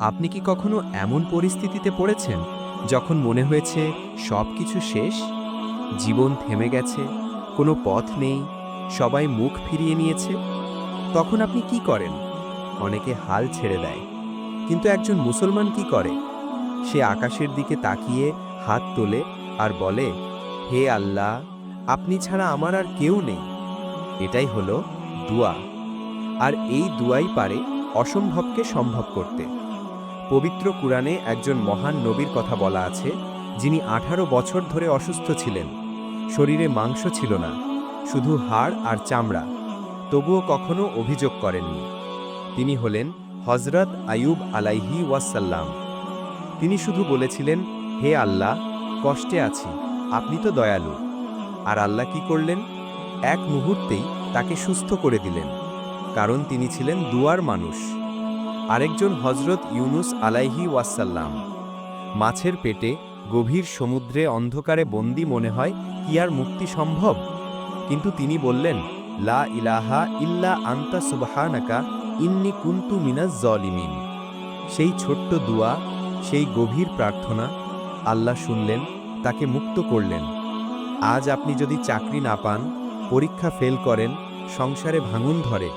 আপনি কি কখনো এমন পরিস্থিতিতে পড়েছেন যখন মনে হয়েছে সব কিছু শেষ? জীবন থেমে গেছে, কোনো পথ নেই, সবাই মুখ ফিরিয়ে নিয়েছে? তখন আপনি কি করেন? অনেকে হাল ছেড়ে দেয়। কিন্তু একজন মুসলমান কি করে? সে আকাশের দিকে তাকিয়ে হাত তোলে আর বলে, হে আল্লাহ, আপনি ছাড়া আমার আর কেউ নেই। এটাই হলো দুয়া। আর এই দুয়াই পারে অসম্ভবকে সম্ভব করতে। পবিত্র কুরআনে একজন মহান নবীর কথা বলা আছে, যিনি আঠারো বছর ধরে অসুস্থ ছিলেন। শরীরে মাংস ছিল না, শুধু হাড় আর চামড়া। তবুও কখনো অভিযোগ করেননি। তিনি হলেন হজরত আয়ুব আলাইহি ওয়াসাল্লাম তিনি শুধু বলেছিলেন, হে আল্লাহ, কষ্টে আছি, আপনি তো দয়ালু। আর আল্লাহ কি করলেন? এক মুহূর্তেই তাকে সুস্থ করে দিলেন। কারণ তিনি ছিলেন দুয়ার মানুষ। আরেকজন হজরত ইউনুস আলাইহি ওয়াসাল্লাম। মাছের পেটে গভীর সমুদ্রে অন্ধকারে বন্দি মনে হয়, কি আর মুক্তি সম্ভব? কিন্তু তিনি বললেন, লা ইলাহা ইল্লা আন্তা সুবহানাকা, ইন্নি কুন্তু মিনাজ জলিমিন। সেই ছোট্ট দুয়া, সেই গভীর প্রার্থনা, আল্লাহ শুনলেন, তাকে মুক্ত করলেন। আজ আপনি যদি চাকরি না পান, পরীক্ষা ফেল করেন, সংসারে ভাঙুন ধরে,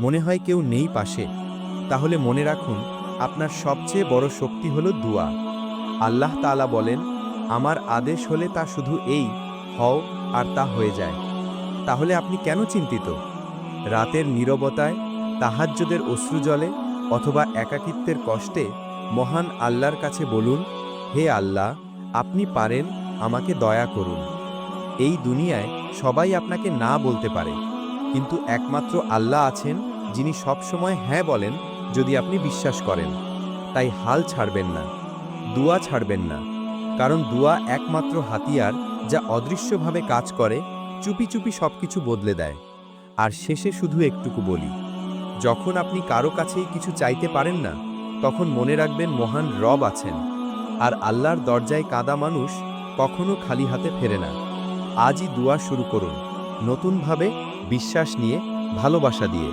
মনে হয় কেউ নেই পাশে। তাহলে মনে রাখুন, আপনার সবচেয়ে বড় শক্তি হলো দুয়া। আল্লাহ তাআলা বলেন, আমার আদেশ হলে তা শুধু এই, হও আর তা হয়ে যায়। তাহলে আপনি কেন চিন্তিত? রাতের নীরবতায়, তাহাজ্জদের অশ্রুজলে অথবা একাকিত্বের কষ্টে মহান আল্লাহর কাছে বলুন, হে আল্লাহ, আপনি পারেন, আমাকে দয়া করুন। এই দুনিয়ায় সবাই আপনাকে না বলতে পারে। কিন্তু একমাত্র আল্লাহ আছেন, যিনি সবসময় হ্যাঁ বলেন যদি আপনি বিশ্বাস করেন। তাই হাল ছাড়বেন না, দুয়া ছাড়বেন না, কারণ দুয়া একমাত্র হাতিয়ার যা অদৃশ্যভাবে কাজ করে, চুপি চুপি সবকিছু বদলে দেয়। আর শেষে শুধু একটুকু বলি, যখন আপনি কারও কাছেই কিছু চাইতে পারেন না, তখন মনে রাখবেন মহান রব আছেন। আর আল্লাহর দরজায় কাদা মানুষ কখনো খালি হাতে ফেরে না। আজই দুয়া শুরু করুন, নতুনভাবে বিশ্বাস নিয়ে, ভালোবাসা দিয়ে।